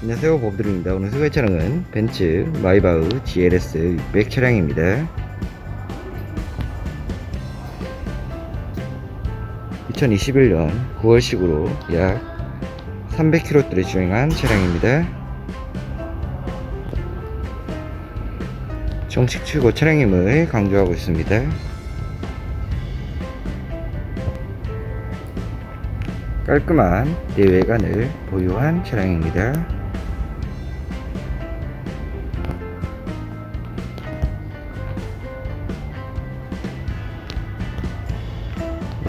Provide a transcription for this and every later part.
안녕하세요 보브드립니다. 오늘 소개 차량은 벤츠 마이바흐 GLS 600 차량입니다. 2021년 9월식으로 약 300km를 주행한 차량입니다. 정식 최고 차량임을 강조하고 있습니다. 깔끔한 내외관을 보유한 차량입니다.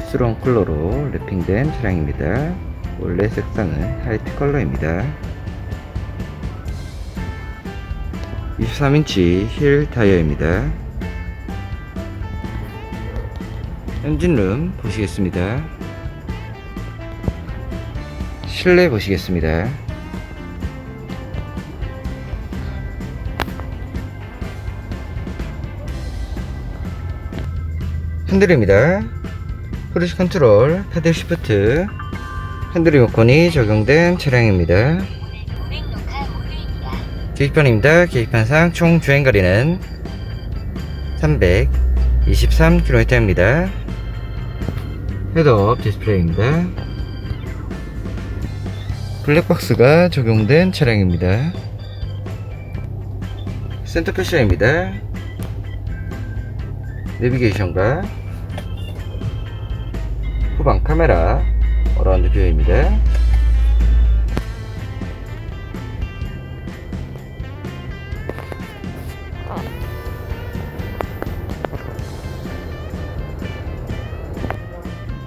무스런 컬러로 랩핑된 차량입니다. 원래 색상은 화이트 컬러입니다. 23인치 힐 타이어입니다. 엔진룸 보시겠습니다. 실내 보시겠습니다. 핸들입니다. 크루즈 컨트롤, 패들 시프트, 핸들 리모컨이 적용된 차량입니다. 계기판입니다. 계기판상 총 주행 거리는 323km입니다. 헤드업 디스플레이입니다. 블랙박스가 적용된 차량입니다. 센터 패셔입니다. 내비게이션과 후방 카메라 어라운드 뷰입니다.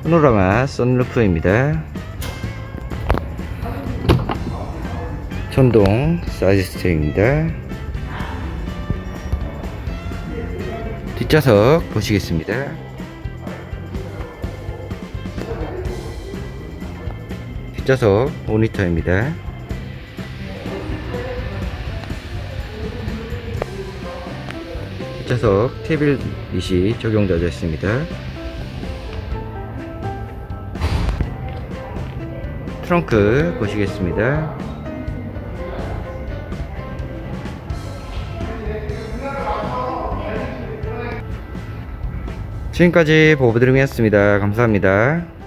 파노라마 선루프입니다. 전동 사이드 스테어입니다. 뒷좌석 보시겠습니다. 뒷좌석 모니터입니다. 뒷좌석 테이블릿이 적용되어 있습니다. 트렁크 보시겠습니다. 지금까지 보브드림이었습니다. 감사합니다.